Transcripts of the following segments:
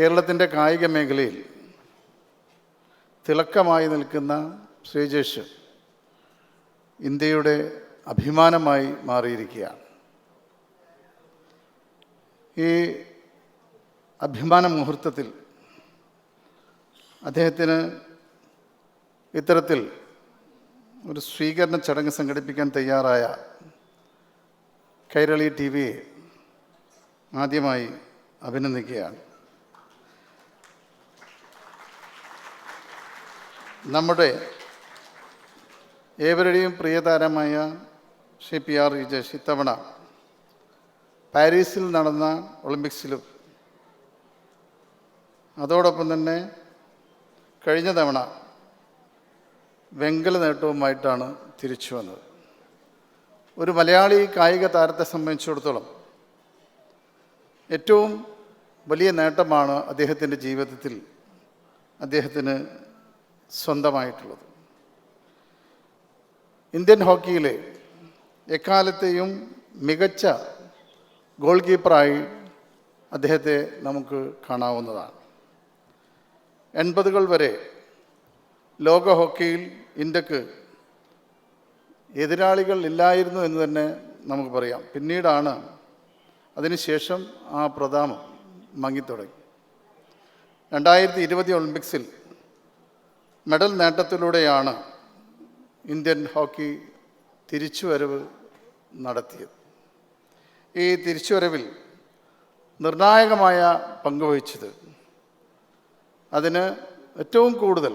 കേരളത്തിന്റെ കായിക മേഖലയിൽ തിളക്കമായി നിൽക്കുന്ന ശ്രീജേഷ് ഇന്ത്യയുടെ അഭിമാനമായി മാറിയിരിക്കുകയാണ്. ഈ അഭിമാന മുഹൂർത്തത്തിൽ അദ്ദേഹത്തിന് ഇത്തരത്തിൽ ഒരു സ്വീകരണ ചടങ്ങ് സംഘടിപ്പിക്കാൻ തയ്യാറായ കൈരളി ടി വിയെ ആദ്യമായി അഭിനന്ദിക്കുകയാണ്. നമ്മുടെ ഏവരുടെയും പ്രിയതാരമായ ശ്രീ പി ആർ വിജേഷ് ഇത്തവണ പാരീസിൽ നടന്ന ഒളിമ്പിക്സിലും അതോടൊപ്പം തന്നെ കഴിഞ്ഞ തവണ വെങ്കല നേട്ടവുമായിട്ടാണ് തിരിച്ചു വന്നത്. ഒരു മലയാളി കായിക താരത്തെ സംബന്ധിച്ചിടത്തോളം ഏറ്റവും വലിയ നേട്ടമാണ് അദ്ദേഹത്തിന്റെ ജീവിതത്തിൽ അദ്ദേഹത്തിന് സ്വന്തമായിട്ടുള്ളത്. ഇന്ത്യൻ ഹോക്കിയിലെ എക്കാലത്തെയും മികച്ച ഗോൾ കീപ്പറായി അദ്ദേഹത്തെ നമുക്ക് കാണാവുന്നതാണ്. എൺപതുകൾ വരെ ലോക ഹോക്കിയിൽ ഇന്ത്യയ്ക്ക് എതിരാളികൾ ഇല്ലായിരുന്നു എന്ന് തന്നെ നമുക്ക് പറയാം. പിന്നീടാണ് അതിനുശേഷം ആ പ്രതാപം മങ്ങിത്തുടങ്ങി. രണ്ടായിരത്തി ഇരുപത് ഒളിമ്പിക്സിൽ മെഡൽ നേട്ടത്തിലൂടെയാണ് ഇന്ത്യൻ ഹോക്കി തിരിച്ചുവരവ് നടത്തിയത്. ഈ തിരിച്ചുവരവിൽ നിർണായകമായ പങ്കുവഹിച്ചത് അതിന് ഏറ്റവും കൂടുതൽ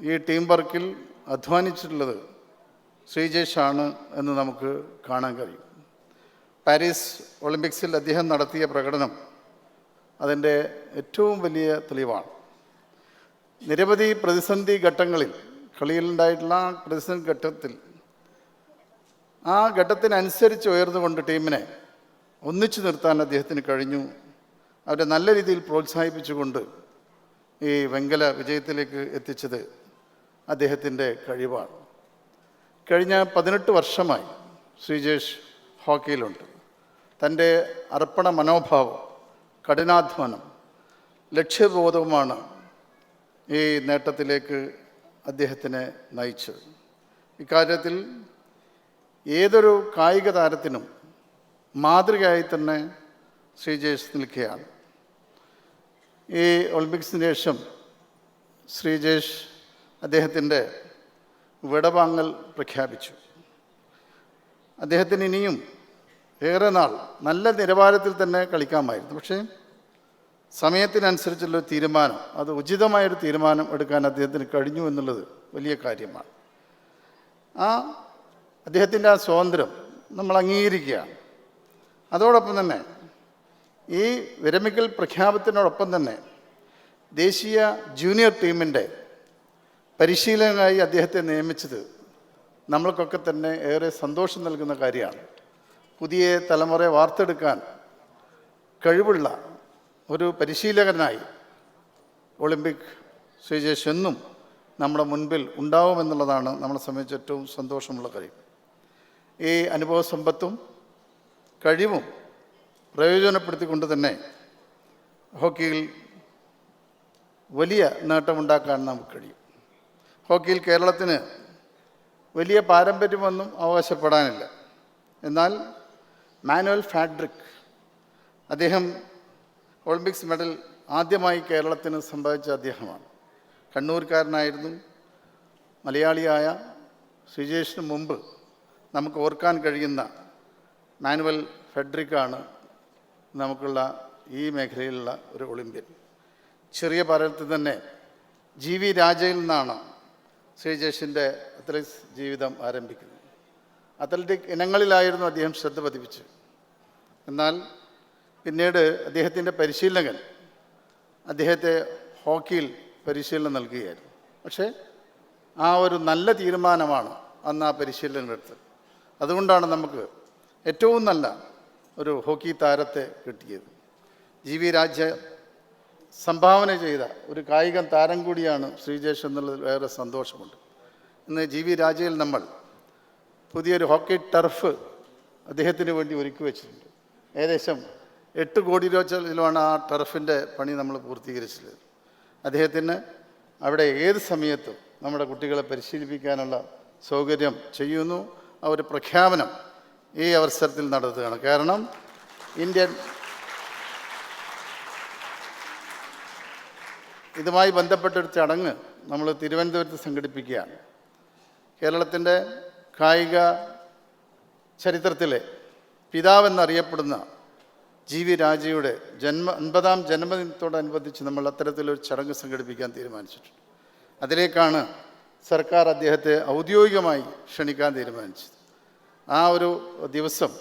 ഈ ടീം വർക്കിൽ അധ്വാനിച്ചിട്ടുള്ളത് ശ്രീജേഷാണ് എന്ന് നമുക്ക് കാണാൻ കഴിയും. പാരീസ് ഒളിമ്പിക്സിൽ അദ്ദേഹം നടത്തിയ പ്രകടനം അതിന്റെ ഏറ്റവും വലിയ തെളിവാണ്. നിരവധി പ്രതിസന്ധി ഘട്ടങ്ങളിൽ കളിയിലുണ്ടായിട്ടുള്ള ആ പ്രതിസന്ധി ഘട്ടത്തിൽ ആ ഘട്ടത്തിനനുസരിച്ച് ഉയർന്നുകൊണ്ട് ടീമിനെ ഒന്നിച്ചു നിർത്താൻ അദ്ദേഹത്തിന് കഴിഞ്ഞു. അവരെ നല്ല രീതിയിൽ പ്രോത്സാഹിപ്പിച്ചുകൊണ്ട് ഈ വെങ്കല വിജയത്തിലേക്ക് എത്തിച്ചത് അദ്ദേഹത്തിന്റെ കഴിവാണ്. കഴിഞ്ഞ പതിനെട്ട് വർഷമായി ശ്രീജേഷ് ഹോക്കിയിലുണ്ട്. തന്റെ അർപ്പണ മനോഭാവം കഠിനാധ്വാനം ലക്ഷ്യബോധവുമാണ് ഈ നേട്ടത്തിലേക്ക് അദ്ദേഹത്തിനെ നയിച്ചത്. ഇക്കാര്യത്തിൽ ഏതൊരു കായിക താരത്തിനും മാതൃകയായി തന്നെ ശ്രീ ജയേഷ് നിൽക്കുകയാണ്. ഈ ഒളിമ്പിക്സിന് ശേഷം ശ്രീ ജയേഷ് അദ്ദേഹത്തിന്റെ വിടവാങ്ങൽ പ്രഖ്യാപിച്ചു. അദ്ദേഹത്തിന് ഇനിയും ഏറെ നാൾ നല്ല നിലവാരത്തിൽ തന്നെ കളിക്കാമായിരുന്നു. പക്ഷേ സമയത്തിനനുസരിച്ചുള്ള തീരുമാനം അത് ഉചിതമായൊരു തീരുമാനം എടുക്കാൻ അദ്ദേഹത്തിന് കഴിഞ്ഞു എന്നുള്ളത് വലിയ കാര്യമാണ്. ആ അദ്ദേഹത്തിന്റെ ആ സ്വാതന്ത്ര്യം നമ്മൾ അംഗീകരിക്കുകയാണ്. അതോടൊപ്പം തന്നെ ഈ വിരമിക്കൽ പ്രഖ്യാപനത്തിനോടൊപ്പം തന്നെ ദേശീയ ജൂനിയർ ടീമിന്റെ പരിശീലകനായി അദ്ദേഹത്തെ നിയമിച്ചത് നമ്മൾക്കൊക്കെ തന്നെ ഏറെ സന്തോഷം നൽകുന്ന കാര്യമാണ്. പുതിയ തലമുറയെ വാർത്തെടുക്കാൻ കഴിവുള്ള ഒരു പരിശീലകനായി ഒളിമ്പിക് ശ്രീജേഷ് എന്നും നമ്മുടെ മുൻപിൽ ഉണ്ടാവുമെന്നുള്ളതാണ് നമ്മളെ സംബന്ധിച്ച് ഏറ്റവും സന്തോഷമുള്ള കാര്യം. ഈ അനുഭവ സമ്പത്തും കഴിവും പ്രയോജനപ്പെടുത്തിക്കൊണ്ട് തന്നെ ഹോക്കിയിൽ വലിയ നേട്ടമുണ്ടാക്കാൻ നമുക്ക് കഴിയും. ഹോക്കിയിൽ കേരളത്തിന് വലിയ പാരമ്പര്യമൊന്നും അവകാശപ്പെടാനില്ല. എന്നാൽ മാനുവൽ ഫാഡ്രിക് അദ്ദേഹം ഒളിമ്പിക്സ് മെഡൽ ആദ്യമായി കേരളത്തിന് സമ്പാദിച്ച അദ്ദേഹമാണ്. കണ്ണൂർക്കാരനായിരുന്നു. മലയാളിയായ ശ്രീജേഷിന് മുമ്പ് നമുക്ക് ഓർക്കാൻ കഴിയുന്ന മാനുവൽ ഫെഡറിക്കാണ് നമുക്കുള്ള ഈ മേഖലയിലുള്ള ഒരു ഒളിമ്പ്യൻ. ചെറിയ പ്രായത്തിൽ തന്നെ ജി വി രാജയിൽ നിന്നാണ് ശ്രീജേഷിന്റെ അത്ലറ്റിക്സ് ജീവിതം ആരംഭിക്കുന്നത്. അത്ലറ്റിക് ഇനങ്ങളിലായിരുന്നു അദ്ദേഹം ശ്രദ്ധ പതിപ്പിച്ചത്. എന്നാൽ പിന്നീട് അദ്ദേഹത്തിന്റെ പരിശീലകൻ അദ്ദേഹത്തെ ഹോക്കിയിൽ പരിശീലനം നൽകുകയായിരുന്നു. പക്ഷേ ആ ഒരു നല്ല തീരുമാനമാണ് അന്ന് ആ പരിശീലനം അതുകൊണ്ടാണ് നമുക്ക് ഏറ്റവും നല്ല ഒരു ഹോക്കി താരത്തെ കിട്ടിയത്. ജി വി രാജ സംഭാവന ചെയ്ത ഒരു കായിക താരം കൂടിയാണ് ശ്രീജേഷ് എന്നുള്ളതിൽ വേറെ സന്തോഷമുണ്ട്. ഇന്ന് ജി വി രാജയിൽ നമ്മൾ പുതിയൊരു ഹോക്കി ടർഫ് അദ്ദേഹത്തിന് വേണ്ടി ഒരുക്കി വെച്ചിട്ടുണ്ട്. ഏകദേശം എട്ട് കോടി രൂപ ചെലവിലാണ് ആ ടർഫിന്റെ പണി നമ്മൾ പൂർത്തീകരിച്ചത്. അദ്ദേഹത്തിന് അവിടെ ഏത് സമയത്തും നമ്മുടെ കുട്ടികളെ പരിശീലിപ്പിക്കാനുള്ള സൗകര്യം ചെയ്യുന്നു. ആ ഒരു പ്രഖ്യാപനം ഈ അവസരത്തിൽ നടത്തുകയാണ്. കാരണം ഇന്ത്യൻ ഇതുമായി ബന്ധപ്പെട്ടൊരു ചടങ്ങ് നമ്മൾ തിരുവനന്തപുരത്ത് സംഘടിപ്പിക്കുകയാണ്. കേരളത്തിന്റെ കായിക ചരിത്രത്തിലെ പിതാവെന്നറിയപ്പെടുന്ന ജി വി രാജയുടെ ജന്മ അൻപതാം ജന്മദിനത്തോടനുബന്ധിച്ച് നമ്മൾ അത്തരത്തിലൊരു ചടങ്ങ് സംഘടിപ്പിക്കാൻ തീരുമാനിച്ചിട്ടുണ്ട്. അതിലേക്കാണ് സർക്കാർ അദ്ദേഹത്തെ ഔദ്യോഗികമായി ക്ഷണിക്കാൻ തീരുമാനിച്ചത്. ആ ഒരു ദിവസം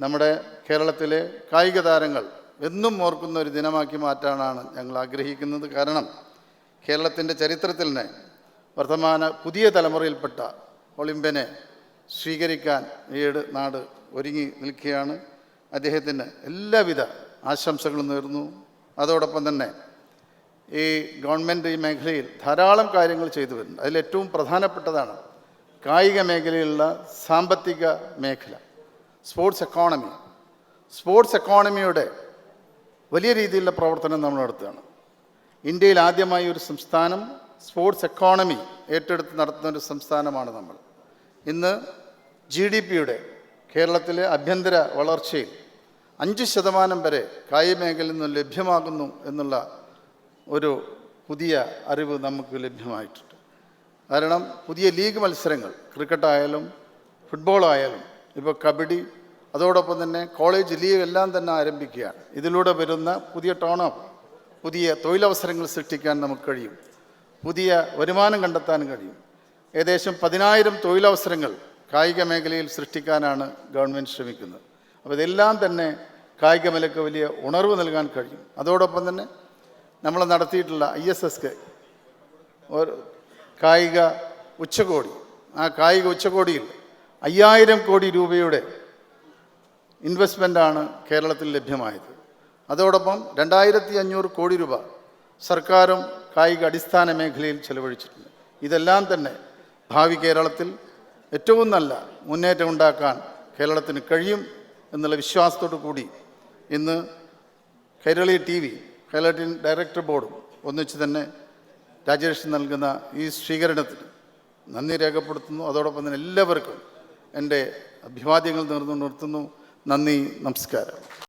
നമ്മുടെ കേരളത്തിലെ കായിക താരങ്ങൾ എന്നും ഓർക്കുന്ന ഒരു ദിനമാക്കി മാറ്റാനാണ് ഞങ്ങൾ ആഗ്രഹിക്കുന്നത്. കാരണം കേരളത്തിന്റെ ചരിത്രത്തിൽ തന്നെ വർത്തമാന പുതിയ തലമുറയിൽപ്പെട്ട ഒളിമ്പ്യനെ സ്വീകരിക്കാൻ ഈട് നാട് ഒരുങ്ങി നിൽക്കുകയാണ്. അദ്ദേഹത്തിന് എല്ലാവിധ ആശംസകളും നേർന്നു. അതോടൊപ്പം തന്നെ ഈ ഗവൺമെന്റ് ഈ മേഖലയിൽ ധാരാളം കാര്യങ്ങൾ ചെയ്തു വരുന്നുണ്ട് അതിലേറ്റവും പ്രധാനപ്പെട്ടതാണ് കായിക മേഖലയിലുള്ള സാമ്പത്തിക മേഖല സ്പോർട്സ് എക്കോണമി. സ്പോർട്സ് എക്കോണമിയുടെ വലിയ രീതിയിലുള്ള പ്രവർത്തനം നമ്മൾ നടത്തുകയാണ്. ഇന്ത്യയിൽ ആദ്യമായി ഒരു സംസ്ഥാനം സ്പോർട്സ് എക്കോണമി ഏറ്റെടുത്ത് നടത്തുന്ന ഒരു സംസ്ഥാനമാണ് നമ്മൾ. ഇന്ന് ജി ഡി പിയുടെ കേരളത്തിലെ ആഭ്യന്തര വളർച്ചയിൽ അഞ്ച് ശതമാനം വരെ കായിക മേഖലയിൽ നിന്ന് ലഭ്യമാകുന്നു എന്നുള്ള ഒരു പുതിയ അറിവ് നമുക്ക് ലഭ്യമായിട്ടുണ്ട്. കാരണം പുതിയ ലീഗ് മത്സരങ്ങൾ ക്രിക്കറ്റായാലും ഫുട്ബോളായാലും ഇപ്പോൾ കബഡി അതോടൊപ്പം തന്നെ കോളേജ് ലീഗ് എല്ലാം തന്നെ ആരംഭിക്കുകയാണ്. ഇതിലൂടെ വരുന്ന പുതിയ ടോണപ്പ് പുതിയ തൊഴിലവസരങ്ങൾ സൃഷ്ടിക്കാൻ നമുക്ക് കഴിയും. പുതിയ വരുമാനം കണ്ടെത്താൻ കഴിയും. ഏകദേശം പതിനായിരം തൊഴിലവസരങ്ങൾ കായിക മേഖലയിൽ സൃഷ്ടിക്കാനാണ് ഗവൺമെന്റ് ശ്രമിക്കുന്നത്. അപ്പോൾ ഇതെല്ലാം തന്നെ കായിക മേഖലയ്ക്ക് വലിയ ഉണർവ് നൽകാൻ കഴിയും. അതോടൊപ്പം തന്നെ നമ്മൾ നടത്തിയിട്ടുള്ള ഐ എസ് എസ് കെ ഒരു കായിക ഉച്ചകോടി. ആ കായിക ഉച്ചകോടിയിൽ അയ്യായിരം കോടി രൂപയുടെ ഇൻവെസ്റ്റ്മെന്റാണ് കേരളത്തിൽ ലഭ്യമായത്. അതോടൊപ്പം രണ്ടായിരത്തി അഞ്ഞൂറ് കോടി രൂപ സർക്കാരും കായിക അടിസ്ഥാന മേഖലയിൽ ചെലവഴിച്ചിട്ടുണ്ട്. ഇതെല്ലാം തന്നെ ഭാവി കേരളത്തിൽ ഏറ്റവും നല്ല മുന്നേറ്റം ഉണ്ടാക്കാൻ കേരളത്തിന് കഴിയും. എന്നുള്ള വിശ്വാസത്തോടു കൂടി ഇന്ന് Kairali T V Kairali director ബോർഡും ഒന്നിച്ച് തന്നെ രാജേഷ് നൽകുന്ന ഈ സ്വീകരണത്തിന് നന്ദി രേഖപ്പെടുത്തുന്നു. അതോടൊപ്പം തന്നെ എല്ലാവർക്കും എന്റെ അഭിവാദ്യങ്ങൾ നേർന്നു നിർത്തുന്നു. നന്ദി നമസ്കാരം.